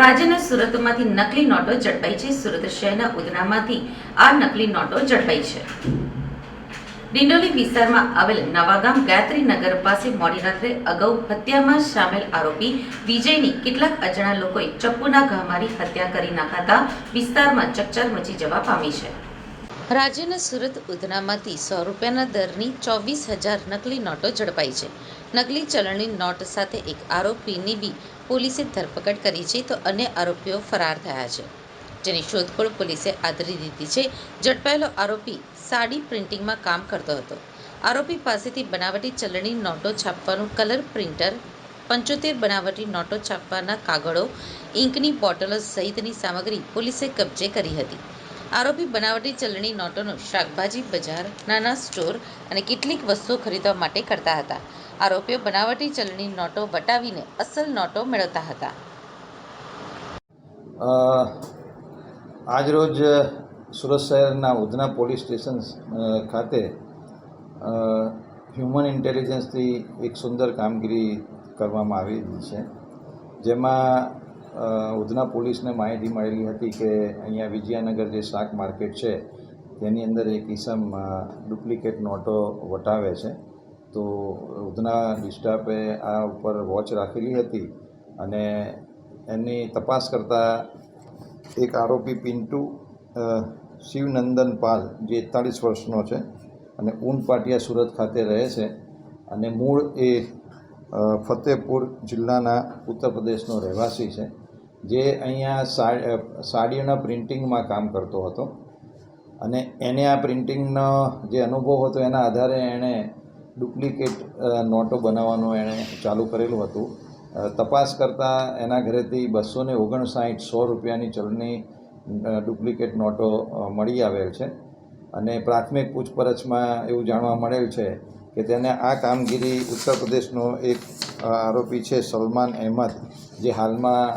રાજ્યના સુરતમાંથી નકલી નોટો ઝડપાઈ છે. સુરત શહેરના ઉધનામાંથી આ નકલી નોટો ઝડપાઈ છે. ડિંડોલી વિસ્તારમાં આવેલ નવાગામ ગાયત્રી નગર પાસે મોડી રાત્રે અગાઉ હત્યામાં સામેલ આરોપી વિજયની કેટલાક અજાણા લોકોએ ચપ્પુના ઘા મારી હત્યા કરી નાખાતા વિસ્તારમાં ચકચાર મચી જવા પામી છે. રાજ્યના સુરત ઉધનામાંથી સો રૂપિયાના દરની ચોવીસ હજાર નકલી નોટો ઝડપાઈ છે. નકલી ચલણની નોટ સાથે એક આરોપીની બી પોલીસે ધરપકડ કરી છે તો અન્ય આરોપીઓ ફરાર થયા છે. જેની શોધખોળ પોલીસે આદરી દીધી છે. ઝડપાયેલો આરોપી સાડી પ્રિન્ટિંગમાં કામ કરતો હતો. આરોપી પાસેથી બનાવટી ચલણી નોટો છાપવાનું કલર પ્રિન્ટર, પંચોતેર બનાવટી નોટો છાપવાના કાગળો, ઇંકની બોટલો સહિતની સામગ્રી પોલીસે કબજે કરી હતી. આરોપી બનાવટી ચલણી નોટોનો શાકભાજી, બજાર, નાના સ્ટોર અને કેટલીક વસ્તુઓ ખરીદવા માટે કરતા હતા. આરોપીઓ બનાવટી ચલણી નોટો વટાવીને અસલ નોટો મેળવતા હતા. આજરોજ સુરત શહેરના ઉધના પોલીસ સ્ટેશન ખાતે હ્યુમન ઇન્ટેલિજન્સથી એક સુંદર કામગીરી કરવામાં આવી છે. જેમાં ઉધના પોલીસને માહિતી મળેલી હતી કે અહીંયા વિજયાનગર જે શાક માર્કેટ છે, તેની અંદર એક ઇસમ ડુપ્લિકેટ નોટો વટાવે છે. તો ઉધના ડિસ્ટાફે આ ઉપર વોચ રાખેલી હતી અને એની તપાસ કરતાં એક આરોપી પિન્ટુ શિવનંદન પાલ, જે એકતાળીસ વર્ષનો છે અને ઊન પાટિયા સુરત ખાતે રહે છે અને મૂળ એ ફતેહપુર જિલ્લાના ઉત્તર પ્રદેશનો રહેવાસી છે. જે અહીંયા સાડી સાડીઓના પ્રિન્ટિંગમાં કામ કરતો હતો. અને એને આ પ્રિન્ટિંગનો જે અનુભવ હતો એના આધારે એણે ડુપ્લિકેટ નોટો બનાવવાનું એણે ચાલુ કરેલું હતું. તપાસ કરતાં એના ઘરેથી બસો ને ઓગણસાઠ, સો રૂપિયાની ચલણી ડુપ્લિકેટ નોટો મળી આવેલ છે. અને પ્રાથમિક પૂછપરછમાં એવું જાણવા મળેલ છે કે તેને આ કામગીરી ઉત્તર પ્રદેશનો એક આરોપી છે સલમાન અહેમદ, જે હાલમાં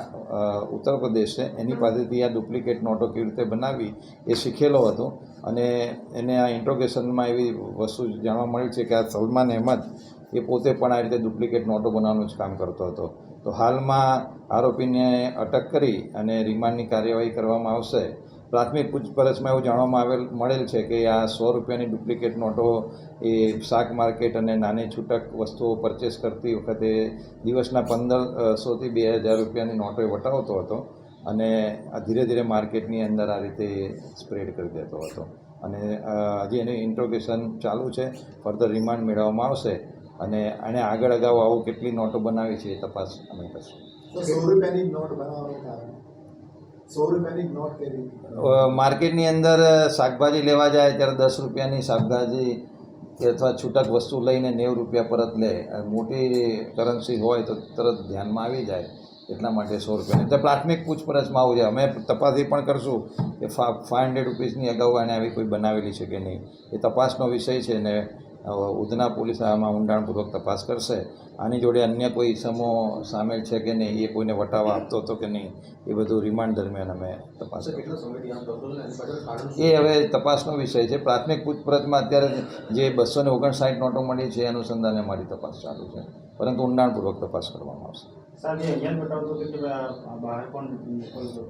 ઉત્તર પ્રદેશ છે એની પાસેથી આ ડુપ્લિકેટ નોટો કેવી રીતે બનાવી એ શીખેલો હતો. અને એને આ ઇન્ટ્રોગેશનમાં એવી વસ્તુ જાણવા મળી છે કે આ સલમાન અહેમદ એ પોતે પણ આ રીતે ડુપ્લિકેટ નોટો બનાવવાનું જ કામ કરતો હતો. તો હાલમાં આરોપીને અટક કરી અને રિમાન્ડની કાર્યવાહી કરવામાં આવશે. પ્રાથમિક પૂછપરછમાં એવું જાણવામાં આવેલ, મળેલ છે કે આ સો રૂપિયાની ડુપ્લિકેટ નોટો એ શાક માર્કેટ અને નાની છૂટક વસ્તુઓ પરચેસ કરતી વખતે દિવસના પંદરસોથી બે હજાર રૂપિયાની નોટો એ વટાવતો હતો અને ધીરે ધીરે માર્કેટની અંદર આ રીતે સ્પ્રેડ કરી દેતો હતો. અને હજી એની ઇન્ટ્રોગેશન ચાલુ છે, ફર્ધર રિમાન્ડ મેળવવામાં આવશે અને એણે આગળ અગાઉ આવું કેટલી નોટો બનાવી છે એ તપાસ અમે કરશું. સો રૂપિયાની નોટ બનાવવાનું માર્કેટની અંદર શાકભાજી લેવા જાય ત્યારે દસ રૂપિયાની શાકભાજી અથવા છૂટક વસ્તુ લઈને નેવું રૂપિયા પરત લે. મોટી કરન્સી હોય તો તરત ધ્યાનમાં આવી જાય. એટલા માટે સો રૂપિયાની. તો પ્રાથમિક પૂછપરછમાં આવું છે. અમે તપાસી પણ કરશું કે ફાઇવ હંડ્રેડ રૂપીસની અગાઉ આને આવી કોઈ બનાવેલી છે કે નહીં. એ તપાસનો વિષય છે ને ઉધના પોલીસ આમાં ઊંડાણપૂર્વક તપાસ કરશે. આની જોડે અન્ય કોઈ ઇસમો સામેલ છે કે નહીં એ કોઈને વટાવા આપતો હતો કે નહીં એ બધું રિમાન્ડ દરમિયાન અમે તપાસ? એ હવે તપાસનો વિષય છે. પ્રાથમિક પૂછપરછમાં અત્યારે જે બસો ને ઓગણસાઠ નોટો મળી છે અનુસંધાને મારી તપાસ ચાલુ છે. પરંતુ ઊંડાણપૂર્વક તપાસ કરવામાં આવશે.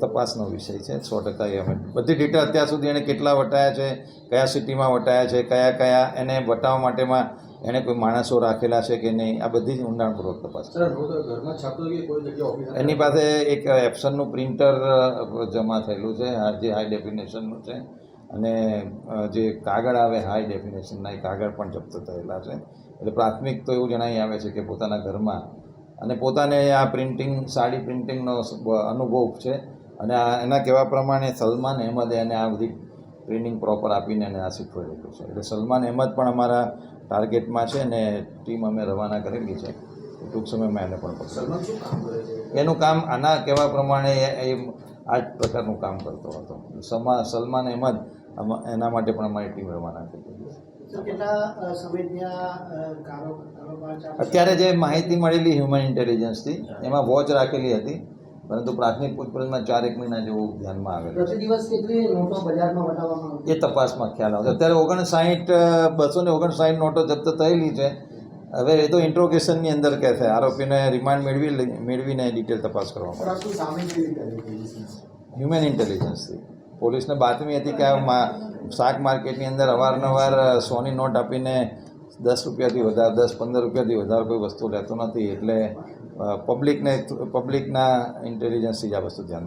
તપાસનો વિષય છે સો ટકા એ અમે બધી ડિટેલ અત્યાર સુધી એણે કેટલા વટાયા છે કયા સિટીમાં વટાયા છે કયા કયા એને વટાવવા માટેમાં એણે કોઈ માણસો રાખેલા છે કે નહીં આ બધી જ ઊંડાણપૂર્વક તપાસ. એની પાસે એક એપ્સનનું પ્રિન્ટર જમા થયેલું છે આ જે હાઈ ડેફિનેશનનું છે અને જે કાગળ આવે હાઈ ડેફિનેશનના એ કાગળ પણ જપ્ત થયેલા છે. એટલે પ્રાથમિક તો એવું જણાવી આવે છે કે પોતાના ઘરમાં અને પોતાને આ પ્રિન્ટિંગ સાડી પ્રિન્ટિંગનો અનુભવ છે. અને આ એના કહેવા પ્રમાણે સલમાન અહેમદે એને આ બધી ટ્રેનિંગ પ્રોપર આપીને એને આ શીખવાડેલું છે. એટલે સલમાન અહેમદ પણ અમારા ટાર્ગેટમાં છે અને ટીમ અમે રવાના કરેલી છે. ટૂંક સમયમાં એને પણ એનું કામ આના કહેવા પ્રમાણે એ આ જ પ્રકારનું કામ કરતો હતો. સલમાન અહેમદ એના માટે પણ અમારી ટીમ રવાના કરી અત્યારે જે માહિતી મળેલી હ્યુમન ઇન્ટેલિજન્સથી એમાં વોચ રાખેલી હતી પરંતુ પ્રાથમિક પૂછપરછમાં ચાર એક મહિના જેવું ધ્યાનમાં આવે પ્રતિ એ તપાસમાં ખ્યાલ આવશે અત્યારે ઓગણસાઠ બસો ને ઓગણસાઠ નોટો જપ્ત થયેલી છે. હવે એ તો ઇન્ટ્રોગેશનની અંદર કહેશે આરોપીને રિમાન્ડ મેળવી મેળવીને ડિટેલ તપાસ કરવામાં હ્યુમન ઇન્ટેલિજન્સથી પોલીસને બાતમી હતી કે શાક માર્કેટની અંદર અવારનવાર સોની નોટ આપીને દસ રૂપિયાથી વધારે, દસ પંદર રૂપિયાથી વધારે કોઈ વસ્તુ લેતો નથી. એટલે પબ્લિકને, પબ્લિકના ઇન્ટેલિજન્સથી જ આ વસ્તુ ધ્યાન